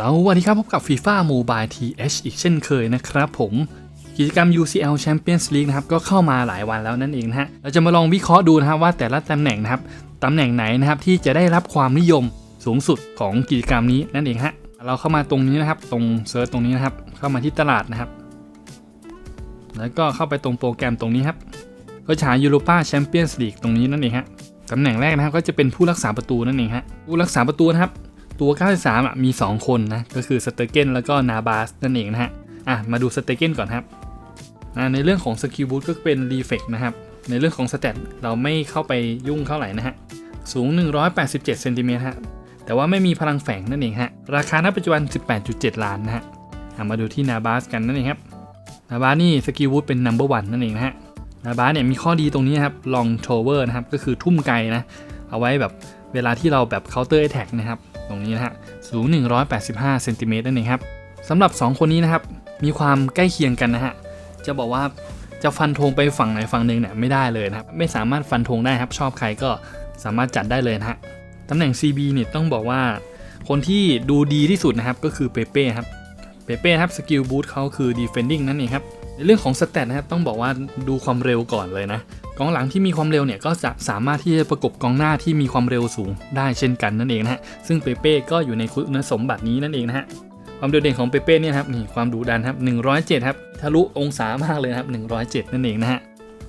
สวัสดีครับ พบกับ FIFA Mobile TH อีกเช่นเคยนะครับผมกิจกรรม UCL Champions League นะครับ ก็เข้ามาหลายวันแล้วนั่นเองนะฮะ เราจะมาลองวิเคราะห์ดูนะครับว่าแต่ละตำแหน่งนะครับ ตำแหน่งไหนนะครับที่จะได้รับความนิยมสูงสุดของกิจกรรมนี้นั่นเองฮะ เราเข้ามาตรงนี้นะครับ ตรงเซิร์ชตรงนี้นะครับ เข้ามาที่ตลาดนะครับ แล้วก็เข้าไปตรงโปรแกรมตรงนี้ครับ ก็หา Europa Champions League ตรงนี้นั่นเองฮะ ตำแหน่งแรกนะครับก็จะเป็นผู้รักษาประตูนั่นเองฮะ ผู้รักษาประตูนะครับ ตัว 93อะมี 2 คนนะ ก็คือสเตเกนแล้วก็นาบาสนั่นเองนะฮะ อะ มาดูสเตเกนก่อนครับในเรื่องของสกิลบูทก็เป็นรีเฟกนะครับ ในเรื่องของสเตตเราไม่เข้าไปยุ่งเท่าไหร่นะฮะ สูง 187เซนติเมตรฮะ แต่ว่าไม่มีพลังแฝงนั่นเองฮะ ราคาณปัจจุบัน 18.7 ล้านนะฮะมาดูที่นาบาสกันนั่นเองครับนาบาสนี่สกิลบูทเป็น number one นั่นเองนะฮะนาบาสเนี่ยมีข้อดีตรงนี้ครับ long thrower นะครับ ก็คือทุ่มไกลนะ เอาไว้แบบเวลาที่เราแบบ counter attack นะครับ ตรงนี้นะฮะสูง 185เซนติเมตรนั่นเองครับสำหรับ 2 คนนี้นะครับ มีความใกล้เคียงกันนะฮะจะบอกว่าจะฟันธงไปฝั่งไหนฝั่งหนึ่งเนี่ยไม่ได้เลยนะครับไม่สามารถฟันธงได้ครับชอบใครก็สามารถจัดได้เลยนะฮะตำแหน่ง CB เนี่ยต้องบอกว่า คนที่ดูดีที่สุดนะครับก็คือเปเป้ครับเปเป้ครับสกิลบูทเขาคือ defending นั่นเองครับ ในเรื่องของสเตตนะครับต้องบอกว่าดูความเร็วก่อนเลยนะกองหลังที่มีความเร็วเนี่ยก็จะสามารถที่จะประกบกองหน้าที่มีความเร็วสูงได้เช่นกันนั่นเองนะฮะซึ่งเปเป้ก็อยู่ในคุณสมบัตินี้นั่นเองนะฮะความโดดเด่นของเปเป้เนี่ยครับนี่ความดุดันครับ107ครับทะลุองศามากเลยนะครับ107 นั่นเองนะฮะ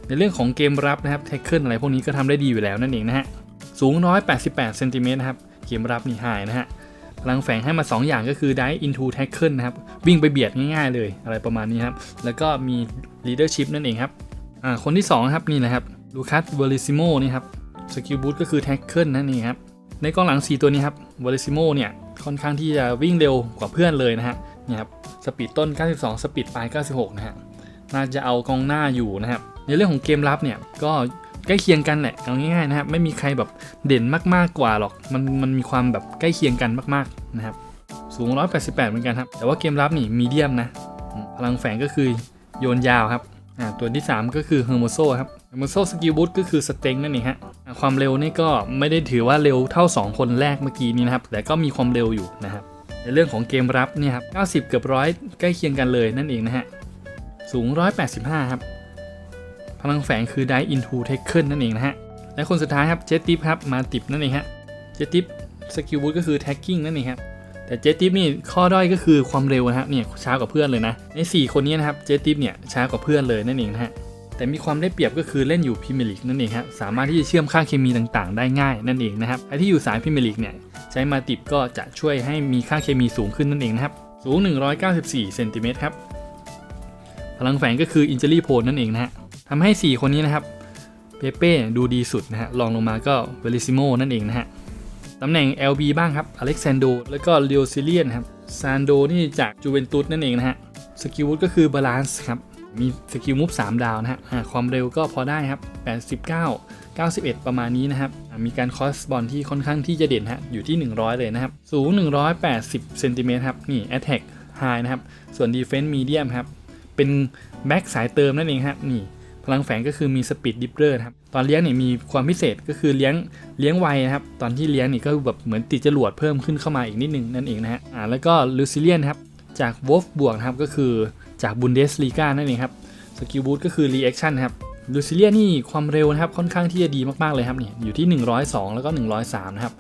ในเรื่องของเกมรับนะครับแท็กเกิลอะไรพวกนี้ก็ทำได้ดีอยู่แล้วนั่นเองนะฮะสูง188เซนติเมตรครับเกมรับนี่หายนะฮะ พลังแฝงให้มา 2 อย่างก็คือ dive into tackle นะครับ วิ่งไปเบียดง่ายๆเลยอะไรประมาณนี้ครับ แล้วก็มี leadership นั่นเองครับอ่าคนที่ 2 ครับนี่แหละครับลูคัสเวลิซิโมนี่ครับสกิลบูทก็คือ tackle นั่นเองครับในกองหลัง 4 ตัวนี้ครับเวลิซิโมเนี่ยค่อนข้างที่จะวิ่งเร็วกว่าเพื่อนเลยนะฮะเนี่ยครับสปีดต้น 92 สปีดปลาย 96 นะฮะน่าจะเอากองหน้าอยู่นะครับในเรื่องของเกมรับเนี่ยก็ ใกล้เคียงกันแหละเอาง่ายๆนะครับไม่มีใครแบบเด่นมากๆกว่าหรอกมันมันมีความแบบใกล้เคียงกันมากๆนะครับสูง 188 เหมือนกันครับ แต่ว่าเกมรับนี่มีเดียมนะ พลังแฝงก็คือโยนยาวครับตัวที่ 3 ก็คือเฮอร์โมโซครับเฮอร์โมโซสกิลบูทก็คือสเต็งนั่นเองฮะความเร็วนี่ก็ไม่ได้ถือว่าเร็วเท่า 2 คนแรกเมื่อกี้นี้นะครับ แต่ก็มีความเร็วอยู่นะครับ ในเรื่องของเกมรับเนี่ยครับ 90 เกือบร้อยใกล้เคียงกันเลยนั่นเองนะฮะ สูง 185 ครับ พลังแฝงคือ Die into Tackle นั่นเองนะฮะ และคนสุดท้ายครับเจติปครับมาติบนั่นเองฮะเจติปสกิลบูทก็คือ Tagging นั่นเองครับแต่เจติปนี่ข้อด้อยก็คือความเร็วนะครับเนี่ยช้ากว่าเพื่อนเลยนะใน 4 คนนี้นะครับเจติปเนี่ยช้ากว่าเพื่อนเลยนั่นเองนะฮะแต่มีความได้เปรียบก็คือเล่นอยู่พรีเมียร์ลีกนั่นเองครับสามารถที่จะเชื่อมค่าเคมีต่างๆ ได้ง่ายนั่นเองนะครับใครที่อยู่สายพรีเมียร์ลีกเนี่ยใช้มาติบก็จะช่วยให้มีค่าเคมีสูงขึ้นนั่นเองนะครับสูง 194เซนติเมตรครับพลังแฝงก็คือ Injury Prone นั่นเองนะฮะ ทำให้ 4 คนนี้นะครับเปเป้ดูดีสุดนะฮะรองลงมาก็เวลิซิโมนั่นเองนะฮะตำแหน่ง LB บ้างครับอเล็กซานโดแล้วก็เลียวซิเลียนครับซานโดนี่จากจูเวนตุสนั่นเองนะฮะสกิลวุฒก็คือบาลานซ์ครับมีสกิลมูฟ3ดาวนะฮะความเร็วก็พอได้ครับ 89 91 ประมาณนี้นะครับ มีการคอสบอลที่ค่อนข้างที่จะเด่นฮะ อยู่ที่ 100 เลยนะครับ สูง 180เซนติเมตรครับ นี่ Attack High นะครับ ส่วน Defense Medium ครับ เป็นแบ็กสายเติมนั่นเองครับ นี่ พลังแฝงก็คือมีสปีดดิฟเ e อร์ครับตอนเลี้ยงเนี่ยมีความพิเศษก็คือเลี้ยงเลี้ยงไวนะครับตอนที่เลี้ยงนี่ก็แบบเหมือนติดจรวดเพิ่มขึ้นเข้ามาอีกนิดนึงนั่นเองนะฮะอ่าแล้วก็ลูซิเลียนครับจากวอฟบวกนะครับก็คือจากบุนเดสลีกานั่นเองครับสกิลบูทก็คือรีแอคชั่นครับลูซิเลียนนี่ความเร็วนะครับค่อนข้างที่จะดีมากๆเลยครับเนี่ยอยู่ที่ 102 แล้วก็ 103 นะครับ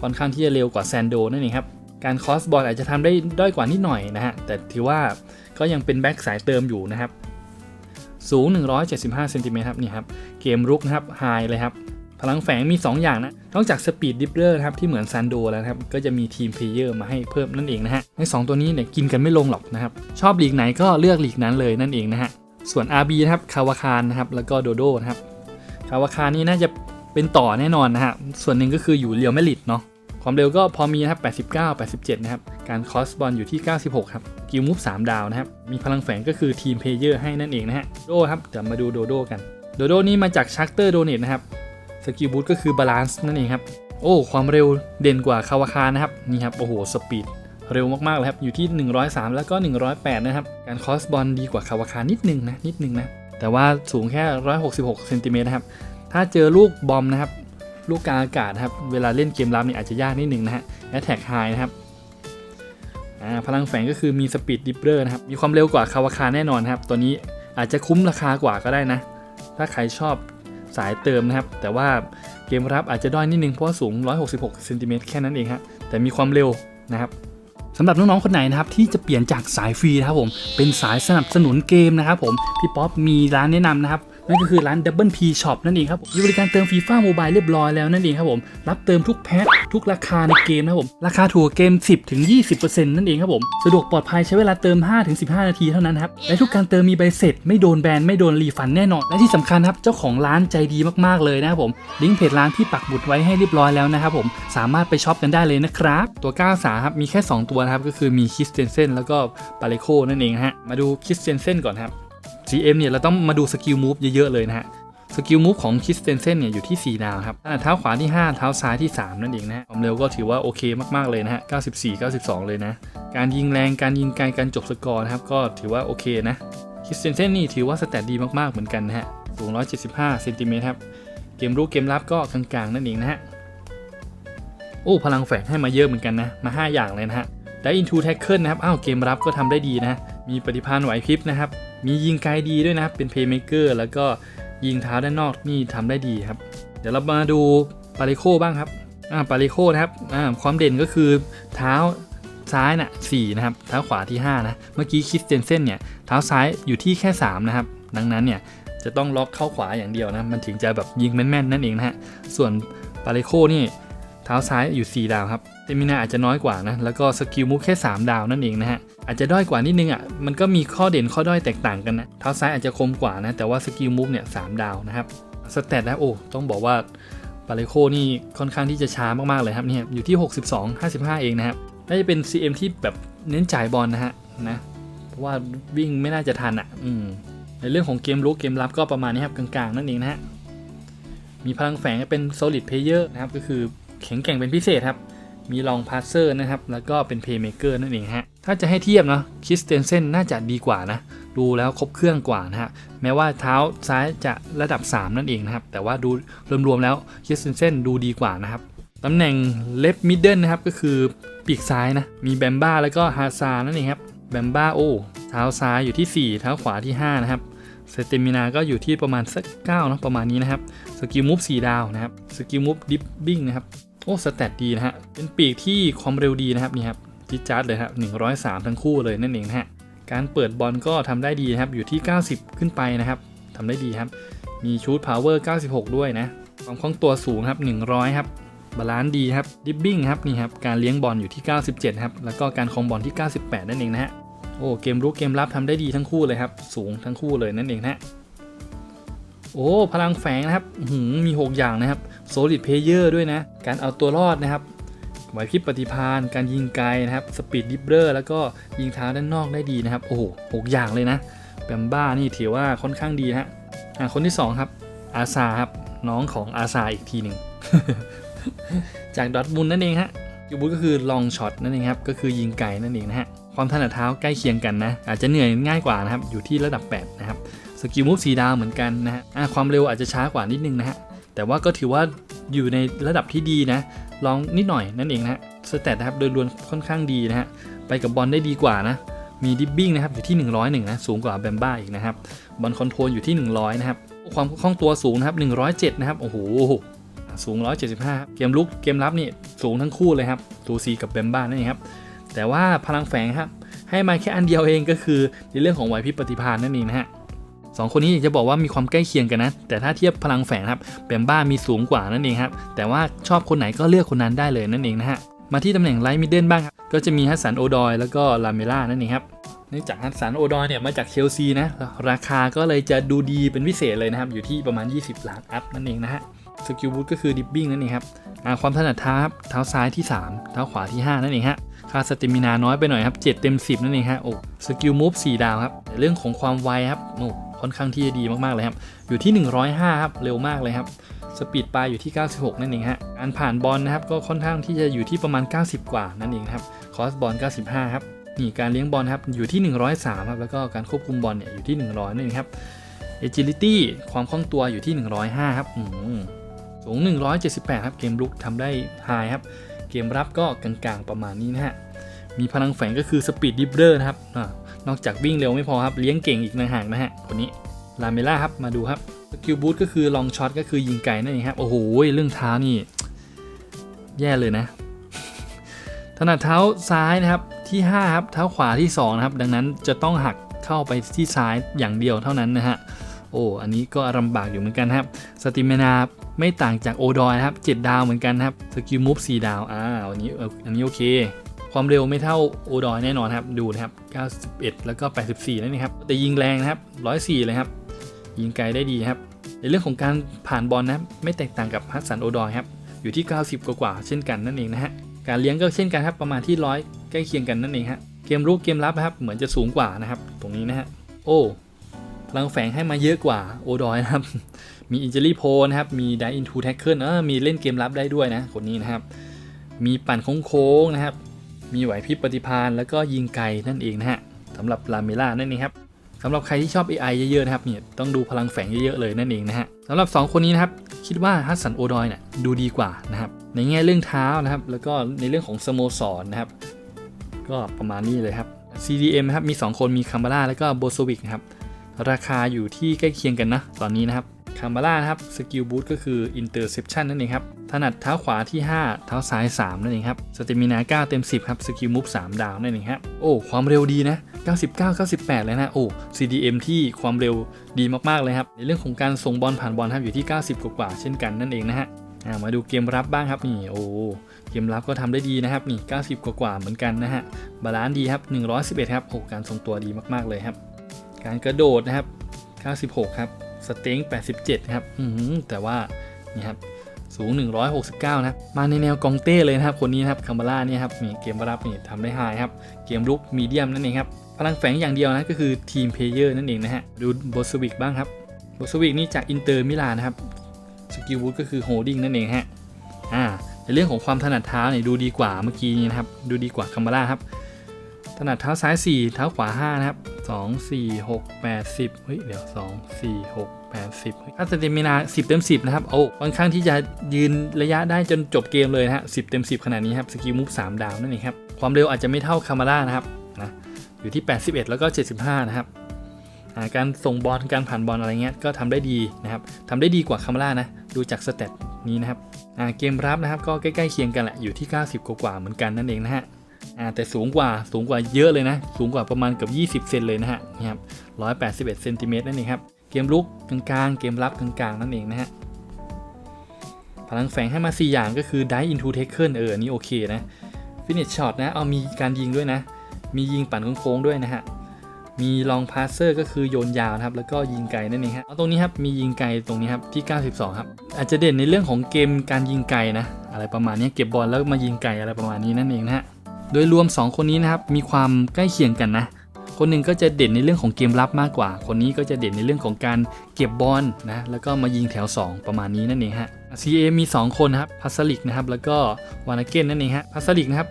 ค่อนข้างที่จะเร็วกว่าแซนโดนั่นเองครับการคอสบอลอาจจะทำได้ด้อยกว่านิดหน่อยนะฮะแต่ถือว่าก็ยังเป็นแบ็กสายเติมอยู่นะครับ สูง 175เซนติเมตรครับนี่ครับเกมรุกนะครับไฮเลยครับพลังแฝงมี 2 อย่างนะ นอกจากสปีดดิฟเ e อร์ครับที่เหมือนซันโดแล้วครับ ก็จะมีทีมเพลเยอร์มาให้เพิ่มนั่นเองนะฮะใน2ตัวนี้เนี่ยกินกันไม่ลงหรอกนะครับ ชอบลีกไหนก็เลือกลีกนั้นเลยนั่นเองนะฮะ ส่วน RB นะครับคาวาคารนะครับแล้วก็โดโดนะครับคาวาคารนี่น่าจะเป็นต่อแน่นอนนะฮะ ส่วนหนึ่งก็คืออยู่เรียวแมดริดเนาะ ความเร็วก็พอมีนะครับ 89 87 นะครับ การคอสบอลอยู่ที่ 96 ครับ กิลมูฟ3ดาวนะครับ มีพลังแฝงก็คือทีมเพลเยอร์ให้นั่นเองนะฮะ โดครับ เดี๋ยวมาดูโดโดกัน โดโดนี่มาจากชักเตอร์โดเนตนะครับ สกิลบูทก็คือบาลานซ์นั่นเองครับ โอ้ ความเร็วเด่นกว่าคาวาคานะครับ นี่ครับ โอ้โห สปีดเร็วมากๆเลยครับ อยู่ที่ 103 แล้วก็ 108 นะครับ การคอสบอลดีกว่าคาวาคานิดนึงนะ นิดนึงนะ แต่ว่าสูงแค่ 166 เซนติเมตรนะครับ ถ้าเจอลูกบอมนะครับ ลูกกลางอากาศนะครับ เวลาเล่นเกมรับเนี่ยอาจจะยากนิดนึงนะฮะ Attack High นะครับพลังแฝงก็คือมีสปีดดิปเปอร์นะครับ มีความเร็วกว่าคาวาคาแน่นอนครับ ตัวนี้อาจจะคุ้มราคากว่าก็ได้นะ ถ้าใครชอบสายเติมนะครับ แต่ว่าเกมรับอาจจะด้อยนิดนึงเพราะสูง 166เซนติเมตรแค่นั้นเองฮะ แต่มีความเร็วนะครับสำหรับน้องๆคนไหนนะครับที่จะเปลี่ยนจากสายฟรีนะครับผมเป็นสายสนับสนุนเกมนะครับผมพี่ป๊อปมีร้านแนะนำนะครับ นั่นก็คือร้าน Double P Shop นั่นเองครับมีบริการเติมฟีฟ่าโมบายเรียบร้อยแล้วนั่นเองครับผมรับเติมทุกแพ็คทุกราคาในเกมนะครับผมราคาถูกกว่าเกม 10ถึง20%นั่นเองครับผมสะดวกปลอดภัยใช้เวลาเติม5ถึง15 นาทีเท่านั้นครับและทุกการเติมมีใบเสร็จ ไม่โดนแบนไม่โดนรีฟันแน่นอน และที่สำคัญครับเจ้าของร้านใจดีมากๆเลยนะครับผมลิงก์เพจร้านที่ปักหมุดไว้ให้เรียบร้อยแล้วนะครับผมสามารถไปช็อปกันได้เลยนะครับตัวก้าวสาครับมีแค่ 2 ตัวนะครับก็คือมีคิสเตนเซนแล้วก็ปาเลโคนั่นเองฮะมาดูคิสเตนเซนก่อนครับ GM เนี่ยเราต้องมาดูสกิลมูฟเยอะๆเลยนะฮะสกิลมูฟของคิสเตนเซนเนี่ยอยู่ที่ 4 ดาวครับอ่าเท้าขวาที่ 5 เท้าซ้ายที่ 3 นั่นเองนะฮะความเร็วก็ถือว่าโอเคมากๆเลยนะฮะ 94 92 เลยนะ การยิงแรงการยิงไกลการจบสกอร์นะครับ ก็ถือว่าโอเคนะคิสเตนเซนนี่ถือว่าสแตทดีมากๆเหมือนกันนะฮะ สูง 175 เซนติเมตรครับ เกมรุกเกมรับก็กลางๆ นั่นเองนะฮะ โอ้ พลังแฝงให้มาเยอะเหมือนกันนะ มา 5 อย่างเลยนะฮะ ได้อินทูแท็กเกิลนะครับ อ้าว เกมรับก็ทำได้ดีนะ มีปฏิภาณไหวพริบนะครับ มียิงไกลดีด้วยนะครับ เป็นเพย์เมเกอร์แล้วก็ยิงเท้าด้านนอกนี่ทำได้ดีครับ เดี๋ยวเรามาดูปาริโคบ้างครับอ่าปาริโคนะครับอ่าความเด่นก็คือเท้าซ้ายน่ะสนะครับ เท้าขวาที่ 5 นะ เมื่อกี้คิสเตนเซนเนี่ย เท้าซ้ายอยู่ที่แค่ 3 นะครับ ดังนั้นเนี่ย จะต้องล็อกเข้าขวาอย่างเดียวนะ มันถึงจะแบบยิงแม่นๆ นั่นเองนะฮะ ส่วนปาริโคนี่ เท้าซ้ายอยู่ 4 ดาวครับเตมินาอาจจะน้อยกว่านะ แล้วก็สกิลมุกแค่ 3 ดาวนั่นเองนะฮะ อาจจะด้อยกว่านิดนึงอะมันก็มีข้อเด่นข้อด้อยแตกต่างกันนะเท้าซ้ายอาจจะคมกว่านะ แต่ว่าสกิลมุกเนี่ยสดาวนะครับสเตตนะโอ้ต้องบอกว่าปาเลโคนี่ค่อนข้างที่จะช้ามากๆเลยครับเนี่ยอยู่ที่ 62 55 เองนะครับน่าจะเป็น CM ที่แบบเน้นจ่ายบอลนะฮะนะเพราะว่าวิ่งไม่น่าจะทันอะอืมในเรื่องของเกมลุกเกมรับก็ประมาณนี้ครับกลางๆ นั่นเองนะฮะมีพลังแฝงเป็น solid player นะครับก็คือแข็งแกร่งเป็นพิเศษครับ มีลองพาสเซอร์นะครับ แล้วก็เป็นเพย์เมเกอร์นั่นเองฮะ ถ้าจะให้เทียบเนาะคิสเตนเซนน่าจะดีกว่านะ ดูแล้วครบเครื่องกว่านะฮะ แม้ว่าเท้าซ้ายจะระดับ 3 นั่นเองนะครับ แต่ว่าดูรวมๆแล้วคิสเตนเซนดูดีกว่านะครับตำแหน่งเลฟมิดเดิลนะครับก็คือปีกซ้ายนะ มีแบมบ้าแล้วก็ฮาซานั่นเองครับแบมบ้าโอ้เท้าซ้ายอยู่ที่ 4 เท้าขวาที่ 5 นะครับสเตมินาก็อยู่ที่ประมาณสัก9เนาะประมาณนี้นะครับสกิลมูฟ4ดาวนะครับสกิลมูฟดิฟบิ้งนะครับโอ้สแตทดีนะฮะเป็นปีกที่ความเร็วดีนะครับนี่ครับ จิจัดเลยครับ103 ทั้งคู่เลยนั่นเองนะฮะการเปิดบอลก็ทำได้ดีครับอยู่ที่ 90 ขึ้นไปนะครับทำได้ดีครับ มีชูดพาวเวอร์ 96 ด้วยนะความคล่องตัวสูงครับ100 ครับบาลานซ์ดีครับดิฟบิ้งครับนี่ครับการเลี้ยงบอลอยู่ที่ 97 ครับแล้วก็การครองบอลที่ 98 นั่นเองนะฮะโอ้เกมรุกเกมรับทำได้ดีทั้งคู่เลยครับ สูงทั้งคู่เลยนั่นเองนะฮะโอ้พลังแฝงนะครับหือมี 6 อย่างนะครับ solid player ด้วยนะ การเอาตัวรอดนะครับ ไหวพริบปฏิภาณการยิงไกลนะครับ สปีดดิบเบอร์แล้วก็ยิงเท้าด้านนอกได้ดีนะครับ โอ้โหหกอย่างเลยนะแบมบ้านี่ถือว่าค่อนข้างดีนะฮะอะคนที่ 2 ครับ อาซาครับ น้องของอาซาอีกทีหนึ่ง จากดอทมุนนั่นเองฮะยูบูก็คือลองช็อตนั่นเองครับก็คือยิงไกลนั่นเองนะฮะความถนัดเท้าใกล้เคียงกันนะ อาจจะเหนื่อยง่ายกว่านะครับอยู่ที่ระดับ 8 นะครับสกิลมูฟสีดาวเหมือนกันนะฮะความเร็วอาจจะช้ากว่านิดนึงนะฮะแต่ว่าก็ถือว่าอยู่ในระดับที่ดีนะ ลองนิดหน่อยนั่นเองนะฮะสเตตนะครับโดยรวมค่อนข้างดีนะฮะไปกับบอลได้ดีกว่านะมีดิบบิ้งนะครับอยู่ที่ 101 นะสูงกว่าแบมบ้าอีกนะครับบอลคอนโทรลอยู่ที่ 100 นะครับความคล่องตัวสูงนะครับ 107 นะครับ โอ้โห สูง 175ครับเกมลุก เกมรับนี่สูงทั้งคู่เลยครับสูสีกับแบมบ้านั่นเองครับ แต่ว่าพลังแฝงครับ ให้มาแค่อันเดียวเองก็คือในเรื่องของไหวพริบปฏิภาณนั่นเองนะฮะ สองคนนี้อยากจะบอกว่ามีความใกล้เคียงกันนะ แต่ถ้าเทียบพลังแฝงครับแบมบ้ามีสูงกว่านั่นเองครับ แต่ว่าชอบคนไหนก็เลือกคนนั้นได้เลยนั่นเองนะฮะ มาที่ตำแหน่งไลท์มิดเดิลบ้างครับ ก็จะมีฮัสสันโอดอยแล้วก็ลาเมล่านั่นเองครับเนื่องจากฮัสสันโอดอยเนี่ยมาจากเชลซีนะ ราคาก็เลยจะดูดีเป็นพิเศษเลยนะครับ อยู่ที่ประมาณ 20 ล้านอัพนั่นเองนะฮะ สกิลบูทก็คือดิปบิ้งนั่นเองครับความถนัดเท้าครับเท้าซ้ายที่ 3 เท้าขวาที่ 5 นั่นเองฮะค่าสเตมินาน้อยไปหน่อยครับ 7 เต็ม 10 นั่นเองฮะ โอ้ สกิลมูฟ4ดาวครับ เรื่องของความไวครับ โอ้ ค่อนข้างที่จะดีมากๆเลยครับ อยู่ที่ 105 ครับ เร็วมากเลยครับ สปีดปลายอยู่ที่ 96 นั่นเองฮะการผ่านบอลนะครับก็ค่อนข้างที่จะอยู่ที่ประมาณ 90 กว่านั่นเองครับ คอสบอล 95 ครับ นี่การเลี้ยงบอลครับอยู่ที่ 103 ครับ แล้วก็การควบคุมบอลเนี่ยอยู่ที่ 100 นั่นเองครับ agility ความคล่องตัวอยู่ที่ 105 ครับสูง 178 ครับ เกมลุกทำได้ไฮครับ เกมรับก็กลางๆประมาณนี้นะฮะ มีพลังแฝงก็คือสปีดดิฟเดอร์นะครับ นอกจากวิ่งเร็วไม่พอครับเลี้ยงเก่งอีกนะห่างนะฮะคนนี้ลาเมล่าครับมาดูครับสกิลบูทก็คือลองช็อตก็คือยิงไกลนั่นเองครับโอ้โหเรื่องเท้านี่ แย่เลยนะ ถนัดเท้าซ้ายนะครับที่5ครับเท้าขวาที่2นะครับดังนั้นจะต้องหักเข้าไปที่ซ้ายอย่างเดียวเท่านั้นนะฮะโอ้อันนี้ก็ลำบากอยู่เหมือนกันครับสติเมนาไม่ต่างจากโอดอยครับ7ดาวเหมือนกันครับสกิลมูฟ4ดาวอ่าอันนี้อันนี้โอเค ความเร็วไม่เท่าโอดอยแน่นอนครับ ดูนะครับ 91 แล้วก็ 84 นั่นเองครับ แต่ยิงแรงนะครับ 104 เลยครับ ยิงไกลได้ดีครับ ในเรื่องของการผ่านบอลนะครับ ไม่แตกต่างกับฮัสสันโอดอยครับ อยู่ที่ 90 กว่าเช่นกันนั่นเองนะฮะ การเลี้ยงก็เช่นกันครับ ประมาณที่ร้อยใกล้เคียงกันนั่นเองฮะ เกมรุกเกมรับนะครับ เหมือนจะสูงกว่านะครับ ตรงนี้นะฮะ โอ้พลังแฝงให้มาเยอะกว่าโอดอยนะครับ มีอินเจอรี่โพนะครับ มีไดอินทูแท็กเกิลเออมีเล่นเกมรับได้ด้วยนะ คนนี้นะครับ มีปั่นโค้งๆนะครับ มีไหวพริบปฏิภาณแล้วก็ยิงไกลนั่นเองนะฮะสำหรับลาเมล่านั่นเองครับสำหรับใครที่ชอบ AI เยอะๆนะครับเนี่ยต้องดูพลังแฝงเยอะๆเลยนั่นเองนะฮะสำหรับ 2 คนนี้นะครับคิดว่าฮัสสันโอดอยเนี่ยดูดีกว่านะครับในแง่เรื่องเท้านะครับแล้วก็ในเรื่องของสโมสรนะครับก็ประมาณนี้เลยครับ CDM ครับมี 2 คนมีคัมบาร่าแล้วก็โบโซวิกนะครับราคาอยู่ที่ใกล้เคียงกันนะตอนนี้นะครับ คาร์มาร่านะครับสกิลบูทก็คือ Interception นั่นเองครับถนัดเท้าขวาที่ 5 เท้าซ้าย 3 นั่นเองครับสเตมินา 9 เต็ม 10 ครับสกิลมูฟ3ดาวนั่นเองครับโอ้ความเร็วดีนะ 99 98 เลยนะโอ้ CDM ที่ความเร็วดีมากๆเลยครับในเรื่องของการส่งบอลผ่านบอลครับอยู่ที่ 90 กว่าๆเช่นกันนั่นเองนะฮะมาดูเกมรับบ้างครับนี่โอ้เกมรับก็ทำได้ดีนะครับนี่ 90 กว่าๆเหมือนกันนะฮะบาลานซ์ดีครับ 111 ครับโอ้การทรงตัวดีมากๆเลยครับ การกระโดดนะครับ 96 ครับ สเต็ง87 ครับ อืแต่ว่า นี่ครับ สูง 169 นะครับมาในแนวกองเต้เลยนะครับ คนนี้นะครับคามาร่าเนี่ยครับนี่เกมรับนี่ทำได้ไฮครับ เกมลุกมีเดียมนั่นเองครับ พลังแฝงอย่างเดียวนะ ก็คือทีมเพลเยอร์นั่นเองนะฮะ ดูโบสวิกบ้างครับโบสวิกนี่จากอินเตอร์มิลานนะครับ สกิลวูดก็คือโฮดดิ้งนั่นเองฮะ อ่าในเรื่องของความถนัดเท้าเนี่ยดูดีกว่าเมื่อกี้นี้นะครับ ดูดีกว่าคามาร่าครับ ถนัดเท้าซ้าย 4 เท้าขวา 5 นะครับ 2 4 6 8 10 เฮ้ย เดี๋ยว 2 4 6 80 ถ้าสเตมินา 10 เต็ม 10 นะครับ โอ้ค่อนข้างที่จะยืนระยะได้จนจบเกมเลยนะฮะ 10 เต็ม 10 ขนาดนี้ครับ สกิลมูฟ3ดาวนั่นเองครับ ความเร็วอาจจะไม่เท่าคามาร่านะครับ นะ อยู่ที่ 81 แล้วก็ 75 นะครับ การส่งบอล การผ่านบอลอะไรเงี้ย ก็ทำได้ดีนะครับทำได้ดีกว่าคามาร่านะ ดูจากสเตตนี้นะครับ เกมรับนะครับ ก็ใกล้ๆเคียงกันแหละ อยู่ที่ 90 กว่าเหมือนกันนั่นเองนะฮะแต่สูงกว่าสูงกว่าเยอะเลยนะ สูงกว่าประมาณเกือบ20 เซนเลยนะฮะนี่ครับ181เซนติเมตรนั่นเองครับ เกมลุกกลางๆ เกมรับกลางๆ นั่นเองนะฮะ พลังแฝงให้มา 4 อย่างก็คือ Die into Taken เอออันนี้โอเคนะ Finish Shot นะ เอามีการยิงด้วยนะ มียิงปั่นโค้งๆด้วยนะฮะ มีลองพาสเซอร์ก็คือโยนยาวนะครับ แล้วก็ยิงไกลนั่นเองครับเอาตรงนี้ครับ มียิงไกลตรงนี้ครับที่ 92 ครับ อาจจะเด่นในเรื่องของเกมการยิงไกลนะ อะไรประมาณนี้เก็บบอลแล้วมายิงไกลอะไรประมาณนี้นั่นเองนะฮะ โดยรวม 2 คนนี้นะครับ มีความใกล้เคียงกันนะ คนหนึ่งก็จะเด่นในเรื่องของเกมรับมากกว่า คนนี้ก็จะเด่นในเรื่องของการเก็บบอลนะแล้วก็มายิงแถว 2 ประมาณนี้นั่นเองฮะ CA มี 2 คนนะครับพัสลิกนะครับแล้วก็วานาเกนนั่นเองฮะพัสลิกนะครับ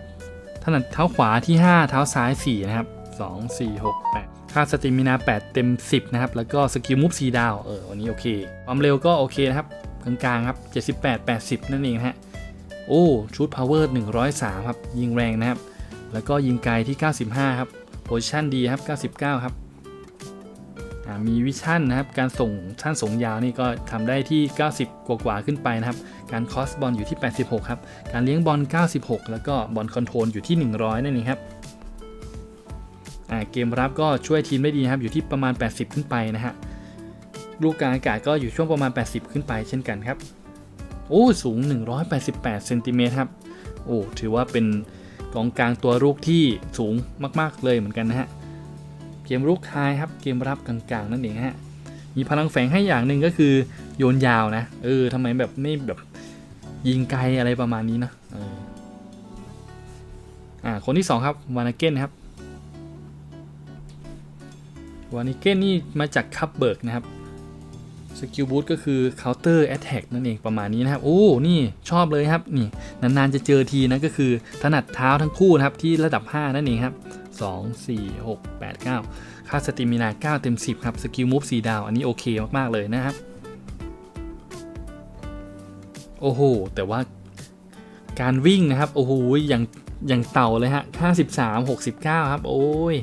ถนัดเท้าขวาที่ 5 เท้าซ้าย 4 นะครับ 2 4 6 8 ค่าสติมินา 8 เต็ม 10 นะครับ แล้วก็สกิลมูฟ4ดาวเออวันนี้โอเค ความเร็วก็โอเคนะครับกลางๆครับ 78 80 นั่นเองฮะโอ้ชุดพาวเวอร์103 ครับ ยิงแรงนะครับ แล้วก็ยิงไกลที่ 95 ครับ โพซิชันดีครับ 99 ครับมีวิชั่นนะครับ การส่งชั่นส่งยาวนี่ก็ทำได้ที่ 90 กว่าๆขึ้นไปนะครับ การคอสบอลอยู่ที่ 86 ครับ การเลี้ยงบอล 96 แล้วก็บอลคอนโทรลอยู่ที่ 100 นั่นเองครับเกมรับก็ช่วยทีมได้ดีครับ อยู่ที่ประมาณ 80 ขึ้นไปนะฮะ ลูกกลางอากาศก็อยู่ช่วงประมาณ 80 ขึ้นไปเช่นกันครับ โอ้ สูง 188 เซนติเมตรครับ โอ้ ถือว่าเป็น กองกลางตัวรุกที่สูงมาก ๆ เลยเหมือนกันนะฮะ เกมรุกไฮครับ เกมรับกลางๆนั่นเองฮะ มีพลังแฝงให้อย่างหนึ่งก็คือโยนยาวนะ เออทำไมแบบไม่แบบยิงไกลอะไรประมาณนี้นะเอออ่า คนที่ 2 ครับ วานาเก้นครับ วานิเก้นนี่มาจากคับเบิร์กนะครับ สกิลบูทก็คือ counter attack นั่นเองประมาณนี้นะครับ โอ้ นี่ชอบเลยครับ นี่ นานๆจะเจอทีนะก็คือถนัดเท้าทั้งคู่นะครับ ที่ระดับ 5 นั่นเองครับ 2 4 6 8 9 ค่าสติมินา 9 เต็ม 10 ครับ สกิลมูฟ4ดาว อันนี้โอเคมากๆเลยนะครับ โอ้โห แต่ว่าการวิ่งนะครับ โอ้โหอย่างอย่างเต่าเลยฮะ 53 69 ครับ โอ้ย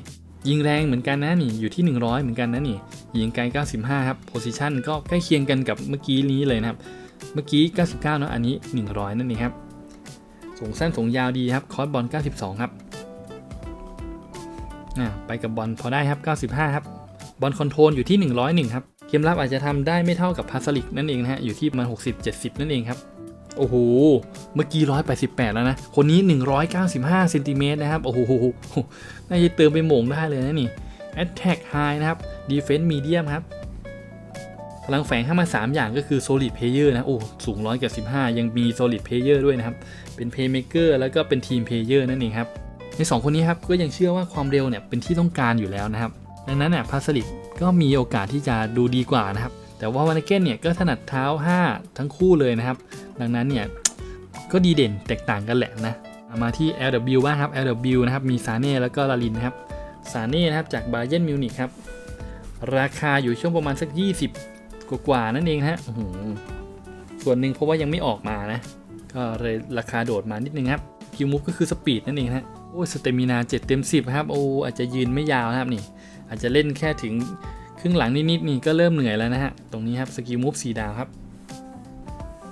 ยิงแรงเหมือนกันนะนี่อยู่ที่ 100 เหมือนกันนะนี่ยิงไกล 95 ครับโพซิชันก็ใกล้เคียงกันกับเมื่อกี้นี้เลยนะครับ เมื่อกี้ 99เนอะอันนี้ 100 นั่นเองครับสูงสั้นสูงยาวดีครับคอร์สบอล 92 ครับไปกับบอลพอได้ครับ 95 ครับ บอลคอนโทรลอยู่ที่ 101 ครับ เกมรับอาจจะทำได้ไม่เท่ากับพาสลิกนั่นเองนะฮะ อยู่ที่ประมาณ 60 70 นั่นเองครับ โอ้โห เมื่อกี้ 188 แล้วนะ คนนี้ 195เซนติเมตรนะครับ โอ้โห น่าจะเติมไปหม่งได้เลยนะนี่ Attack High นะครับ Defense Medium ครับ พลังแฝงให้มา 3 อย่างก็คือ Solid Player นะ โอ้ สูง195ยังมี Solid Player ด้วยนะครับ เป็น Playmaker แล้วก็เป็น Team Player นั่นเองครับ ใน 2 คนนี้ครับ ก็ยังเชื่อว่าความเร็วเนี่ยเป็นที่ต้องการอยู่แล้วนะครับ ดังนั้นเนี่ยพาสลิก็มีโอกาสที่จะดูดีกว่านะครับ แต่ว่าวานาเกนเนี่ยก็ถนัดเท้า 5 ทั้งคู่เลยนะครับ ดังนั้นเนี่ยก็ดีเด่นแตกต่างกันแหละนะ มาที่ LW บ้างครับ LW นะครับ มีซาเน่แล้วก็ลาลินนะครับ ซาเน่นะครับจากบาเยนมิวนิกครับ ราคาอยู่ช่วงประมาณสัก 20 กว่าๆนั่นเองฮะส่วนหนึ่งเพราะว่ายังไม่ออกมานะ ก็เลยราคาโดดมานิดนึงครับคิวมูฟก็คือสปีดนั่นเองฮะโอ้สเตมินา7เต็ม 10 ครับ โอ้อาจจะยืนไม่ยาวนะครับนี่ อาจจะเล่นแค่ถึง รึ่งหลังนิดๆนี่ก็เริ่มเหนื่อยแล้วนะฮะ ตรงนี้ครับสกิลมูฟ4ดาวครับ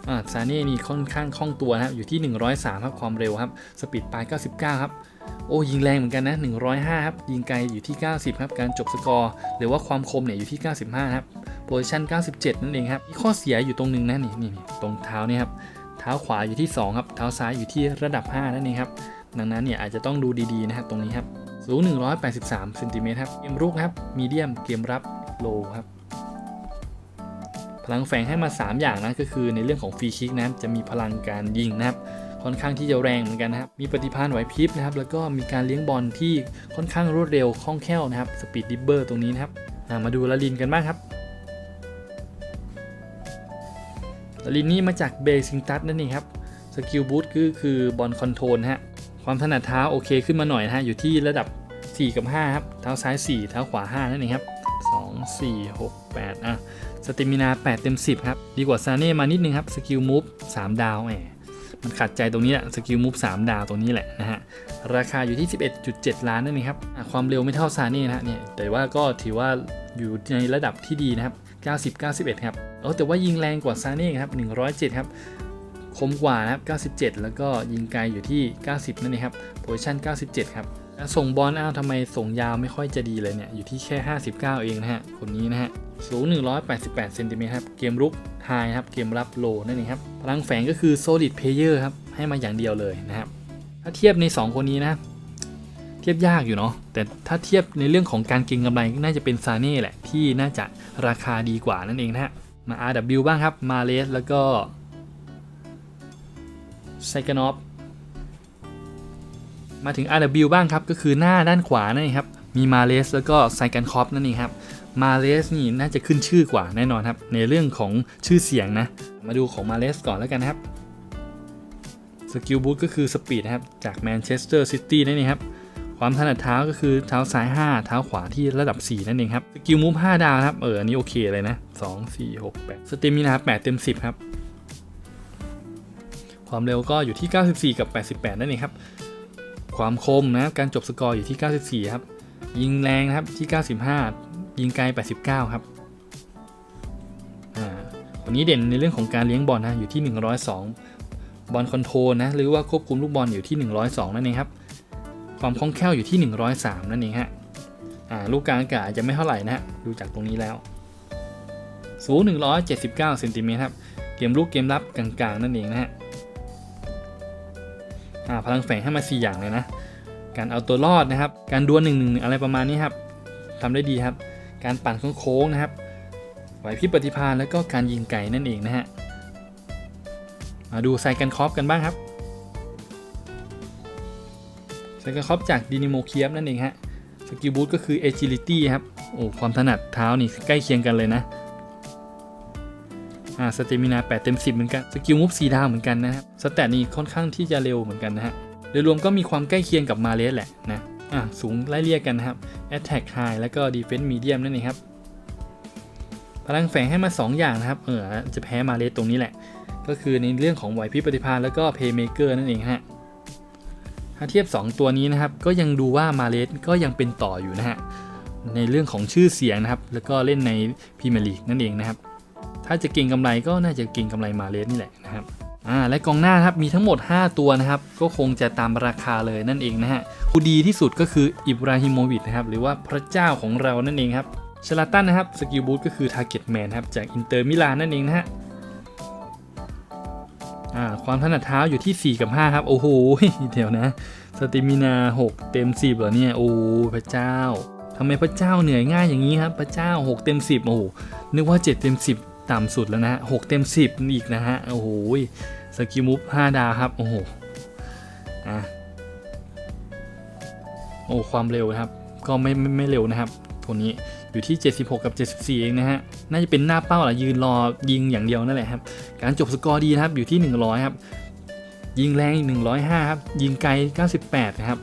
อ่าซาเน่นี่ค่อนข้างคล่องตัวนะครับอยู่ที่ 103ครับความเร็วครับสปีดปลาย99 ครับ โอ้ยิงแรงเหมือนกันนะ 105 ครับ ยิงไกลอยู่ที่ 90 ครับ การจบสกอร์ หรือว่าความคมเนี่ยอยู่ที่ 95 ครับโพซิชัน97 นั่นเองครับมีข้อเสียอยู่ตรงนึงนะนี่นี่นี่ตรงเท้านี่ครับเท้าขวาอยู่ที่ 2 ครับ เท้าซ้ายอยู่ที่ระดับ 5 นั่นเองครับดังนั้นเนี่ยอาจจะต้องดูดีๆนะครับตรงนี้ครับ สูง 183เซนติเมตรครับ เกมรุกครับ มีเดียม เกมรับ โลครับ พลังแฝงให้มา 3 อย่างนะ ก็คือในเรื่องของฟรีคิกนะจะมีพลังการยิงนะครับ ค่อนข้างที่จะแรงเหมือนกันนะครับ มีปฏิภาณไหวพริบนะครับ แล้วก็มีการเลี้ยงบอลที่ค่อนข้างรวดเร็ว คล่องแคล่วนะครับ สปีดดิบเบอร์ตรงนี้นะครับ มาดูลาลินกันบ้างครับลาลินนี่มาจากเบซิงตัสนั่นเองครับ สกิลบูทคือคือบอลคอนโทรลฮะ ความถนัดเท้าโอเคขึ้นมาหน่อยนะฮะอยู่ที่ระดับ 4 กับ5ครับเท้าซ้าย 4 เท้าขวา 5 นั่นเองครับ 2 4 6 8 อะสเตมินา 8 เต็ม 10 ครับ ดีกว่าซาเน่มานิดนึงครับสกิลมูฟ3ดาวแหมมันขัดใจตรงนี้แหละสกิลมูฟ3ดาวตรงนี้แหละนะฮะ ราคาอยู่ที่ 11.7 ล้านนั่นเองครับ ความเร็วไม่เท่าซาเน่นะฮะเนี่ยแต่ว่าก็ถือว่าอยู่ในระดับที่ดีนะครับ 90 91 ครับเออแต่ว่ายิงแรงกว่าซาเน่ครับ 107 ครับ คมกว่านะครับ97 แล้วก็ยิงไกลอยู่ที่ 90 นั่นเองครับโพซิชัน97 ครับส่งบอลอ้าวทำไมส่งยาวไม่ค่อยจะดีเลยเนี่ย อยู่ที่แค่ 59 เองนะฮะ คนนี้นะฮะ สูง 188 เซนติเมตรครับ เกมรุกไฮครับ เกมรับโลนั่นเองครับ พลังแฝงก็คือ solid player ครับ ให้มาอย่างเดียวเลยนะครับ ถ้าเทียบใน 2 คนนี้นะ เทียบยากอยู่เนาะ แต่ถ้าเทียบในเรื่องของการเก็งกำไรน่าจะเป็นซาเน่แหละที่น่าจะราคาดีกว่านั่นเองนะฮะ มา RW บ้างครับ มาเลสแล้วก็ ไซกานอฟมาถึง RW บ้างครับ ก็คือหน้าด้านขวานั่นครับ มีมาเลสแล้วก็ไซกันคอฟนั่นเองครับ มาเลสนี่น่าจะขึ้นชื่อกว่าแน่นอนครับ ในเรื่องของชื่อเสียงนะ มาดูของมาเลสก่อนแล้วกันนะครับสกิลบูทก็คือสปีดครับจากแมนเชสเตอร์ซิตี้นั่นเองครับ ความถนัดเท้าก็คือเท้าซ้าย 5 เท้าขวาที่ระดับ 4 นั่นเองครับ สกิลมูฟ5ดาวครับ เอออันนี้โอเคเลยนะ 2 4 6 8 สเตมินา8เต็ม 10 ครับ ความเร็วก็อยู่ที่ 94 กับ 88 นั่นเองครับ ความคมนะการจบสกอร์อยู่ที่ 94 ครับ ยิงแรงนะครับที่ 95 ยิงไกล 89 ครับอ่าวันนี้เด่นในเรื่องของการเลี้ยงบอลนะอยู่ที่ 102 บอลคอนโทรลนะหรือว่าควบคุมลูกบอลอยู่ที่ 102 นั่นเองครับ ความคล่องแคล่วอยู่ที่ 103 นั่นเองฮะอ่าลูกกลางอากาศจะไม่เท่าไหร่นะฮะดูจากตรงนี้แล้วสูง 179 เซนติเมตรครับ เกมลูกเกมรับกลางๆ นั่นเองนะฮะ พลังแฝงให้มา 4 อย่างเลยนะ การเอาตัวรอดนะครับ การดวลหนึ่งหนึ่งอะไรประมาณนี้ครับทำได้ดีครับ การปั่นโค้งๆนะครับ ไหวพริบปฏิภาณแล้วก็การยิงไก่นั่นเองนะฮะ มาดูไซกันคอฟกันบ้างครับไซกันคอฟจากดินิโมเคียฟนั่นเองฮะ สกิลบูทก็คือ agility ครับ โอ้ความถนัดเท้านี่ใกล้เคียงกันเลยนะ อ่าสเตมินา8เต็ม 10 เหมือนกัน สกิลมูฟ4ดาวเหมือนกันนะครับสแตทนี่ค่อนข้างที่จะเร็วเหมือนกันนะฮะโดยรวมก็มีความใกล้เคียงกับมาเลสแหละนะอ่าสูงไล่เรียกกันนะครับ Attack High แล้วก็ Defense Medium นั่นเองครับ พลังแฝงให้มา 2 อย่างนะครับ เออจะแพ้มาเลสตรงนี้แหละ ก็คือในเรื่องของไหวพริบปฏิภาณแล้วก็ Playmaker นั่นเองฮะถ้าเทียบ 2 ตัวนี้นะครับ ก็ยังดูว่ามาเลสก็ยังเป็นต่ออยู่นะฮะในเรื่องของชื่อเสียงนะครับ แล้วก็เล่นในพรีเมียร์ลีกนั่นเองนะครับ ถ้าจะเก่งกำไรก็น่าจะเก่งกำไรมาเลสนี่แหละนะครับอ่าและกองหน้าครับมีทั้งหมด 5 ตัวนะครับ ก็คงจะตามราคาเลยนั่นเองนะฮะผู้ดีที่สุดก็คืออิบราฮิโมวิชนะครับหรือว่าพระเจ้าของเรานั่นเองครับชลาตันนะครับสกิลบูทก็คือทาร์เก็ตแมนครับจากอินเตอร์มิลานนั่นเองนะฮะอ่าความถนัดเท้าอยู่ที่ 4 กับ 5 ครับ โอ้โหเดี๋ยวนะสติมินา 6 เต็ม 10เหรอเนี่ยโอ้พระเจ้าทำไมพระเจ้าเหนื่อยง่ายอย่างนี้ครับ พระเจ้า 6 เต็ม 10 โอ้โหนึกว่า 7 เต็ม 10 ต่ำสุดแล้วนะฮะ6เต็ม 10 อีกนะฮะ โอ้โหสกิลมูฟ5ดาวครับ โอ้โหอะโอ้ความเร็วครับ ก็ไม่ไม่ไม่เร็วนะครับตัวนี้อยู่ที่ 76 กับ 74 เองนะฮะ น่าจะเป็นหน้าเป้าแหละยืนรอยิงอย่างเดียวนั่นแหละครับ การจบสกอร์ดีนะครับอยู่ที่ 100 ครับ ยิงแรง 105 ครับ ยิงไกล 98 นะครับ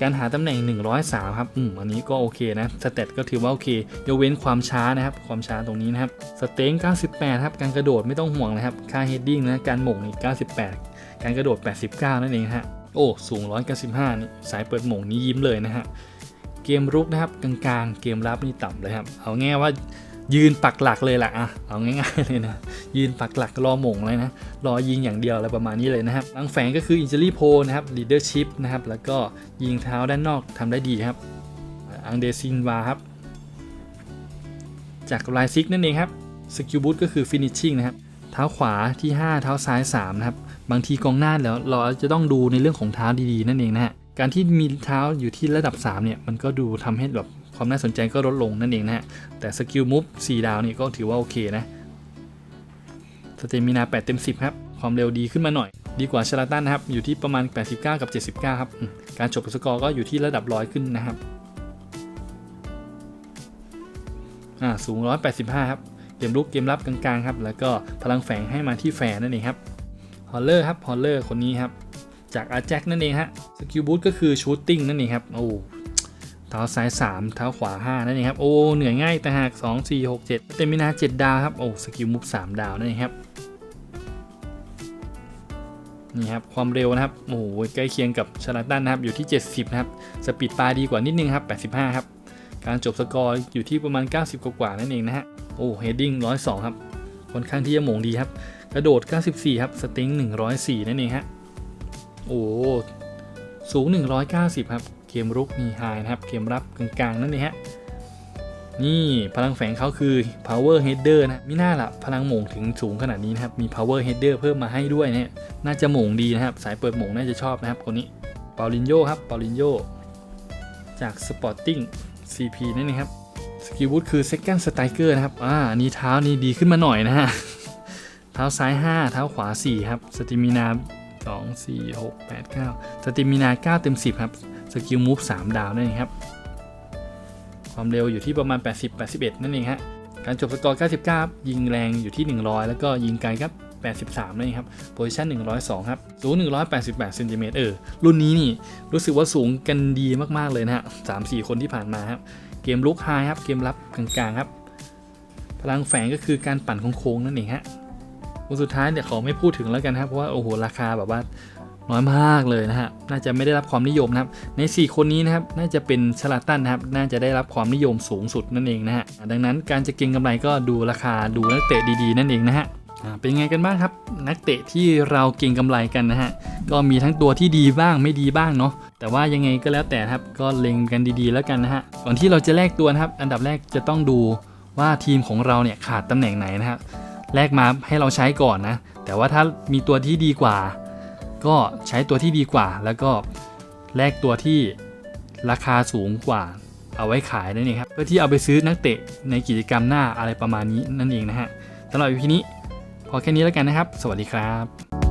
การหาตำแหน่ง 103 ครับ อืม อันนี้ก็โอเคนะ สเตตก็ถือว่าโอเค ยกเว้นความช้านะครับ ความช้าตรงนี้นะครับ สเต็ง98 ครับ การกระโดดไม่ต้องห่วงนะครับ ค่าเฮดดิ้งนะ การหม่งนี่98 การกระโดด 89 นั่นเองฮะ โอ้ สูง 195 นี่ สายเปิดหม่งนี้ยิ้มเลยนะฮะ เกมรุกนะครับ กลางๆ เกมรับนี่ต่ำเลยครับ เอาง่ายว่า ยืนปักหลักเลยแหละอะเอาง่ายๆเลยนะยืนปักหลักรอหม่งเลยนะรอยิงอย่างเดียวอะไรประมาณนี้เลยนะครับหลังแฝงก็คือ injury p o นะครับ leadership นะครับแล้วก็ยิงเท้าด้านนอกทำได้ดีครับอังเดซินวาครับจากลายซิกนั่นเองครับสกิลบูทก็คือ finishing นะครับเท้าขวาที่ 5 เท้าซ้าย 3 นะครับ บางทีกองหน้าแล้วเราจะต้องดูในเรื่องของเท้าดีๆ นั่นเองนะฮะการที่มีเท้าอยู่ที่ระดับ 3 เนี่ย มันก็ดูทำให้แบบ ความน่าสนใจก็ลดลงนั่นเองนะฮะ แต่สกิลมูฟ4ดาวนี่ก็ถือว่าโอเคนะสเตมินา 8 เต็ม 10 ครับ ความเร็วดีขึ้นมาหน่อย ดีกว่าชาลาตันนะครับ อยู่ที่ประมาณ 89 กับ 79 ครับ การจบสกอร์ก็อยู่ที่ระดับร้อยขึ้นนะครับ อ่า สูง 185 ครับ เกมลุกเกมรับกลางๆ ครับ แล้วก็พลังแฝงให้มาที่แฝงนั่นเองครับ ฮอลเลอร์ครับ ฮอลเลอร์คนนี้ครับ จากอาแจ็คนั่นเองฮะ สกิลบูทก็คือชูตติ้งนั่นเองครับ โอ้ เท้าซ้าย 3 เท้าขวา 5 นั่นเองครับ โอ้ เหนื่อยง่ายแต่หาก 2 4 6 7 เต็มมินา 7 ดาวครับ โอ้ สกิลมูฟ3 ดาวนั่นเองครับ นี่ครับ ความเร็วนะครับ โอ้โห ใกล้เคียงกับชาร์ตันนะครับ อยู่ที่ 70 นะครับ สปีดปลาดีกว่านิดนึงครับ 85 ครับ การจบสกอร์อยู่ที่ประมาณ 90 กว่านั่นเองนะฮะ โอ้ เฮดดิ้ง102 ครับ ค่อนข้างที่จะหม่งดีครับ กระโดด 94 ครับ สติง104 นั่นเองฮะ โอ้ สูง 190 ครับ เกมรุกมีไฮนะครับเกมรับกลางๆนั่นเองฮะนี่พลังแฝงเขาคือ power header นะมิน่าละพลังหม่งถึงสูงขนาดนี้นะครับ มี power header เพิ่มมาให้ด้วยเนี่ยน่าจะหม่งดีนะครับ สายเปิดหม่งน่าจะชอบนะครับคนนี้เปาลินโยครับเปาลินโยจาก Sporting CP นั่นเองครับสกิลวูดคือ second striker นะครับอ่านี่เท้านี่ดีขึ้นมาหน่อยนะฮะเท้าซ้าย 5 เท้าขวา 4 ครับสติมินา2 4 6 8 9สติมินา 9 เต็ม 10 ครับ สกิลมูฟ3ดาวนั่นเองครับ ความเร็วอยู่ที่ประมาณ 80 81 นั่นเองฮะ การจบสกอร์ 99ครับยิงแรงอยู่ที่ 100 แล้วก็ยิงไกลครับ83นั่นเองครับโพซิชัน102 ครับ สูง 188เซนติเมตรเออ รุ่นนี้นี่ รู้สึกว่าสูงกันดีมาก ๆ เลยนะฮะ3-4คนที่ผ่านมาครับ เกมลุกไฮครับ เกมรับกลาง ๆ ครับ พลังแฝงก็คือการปั่นโค้งๆนั่นเองฮะคนสุดท้ายเนี่ยขอไม่พูดถึงแล้วกันครับ เพราะว่า โอ้โห ราคาแบบว่า น้อยมากเลยนะฮะน่าจะไม่ได้รับความนิยมนะครับใน 4 คนนี้นะครับน่าจะเป็นชลาตันนะครับน่าจะได้รับความนิยมสูงสุดนั่นเองนะฮะดังนั้นการจะเก็งกำไรก็ดูราคาดูนักเตะดีๆ นั่นเองนะฮะเป็นไงกันบ้างครับ นักเตะที่เราเก็งกำไรกันนะฮะก็มีทั้งตัวที่ดีบ้างไม่ดีบ้างเนาะแต่ว่ายังไงก็แล้วแต่ครับก็เล็งกันดีๆแล้วกันนะฮะก่อนที่เราจะแลกตัวนะครับอันดับแรกจะต้องดูว่าทีมของเราเนี่ยขาดตำแหน่งไหนนะครับแลกมาให้เราใช้ก่อนนะแต่ว่าถ้ามีตัวที่ดีกว่า ก็ใช้ตัวที่ดีกว่า แล้วก็แลกตัวที่ราคาสูงกว่าเอาไว้ขายนั่นเองครับเพื่อที่เอาไปซื้อนักเตะในกิจกรรมหน้าอะไรประมาณนี้นั่นเองนะฮะสำหรับวิพีนี้พอแค่นี้แล้วกันนะครับ สวัสดีครับ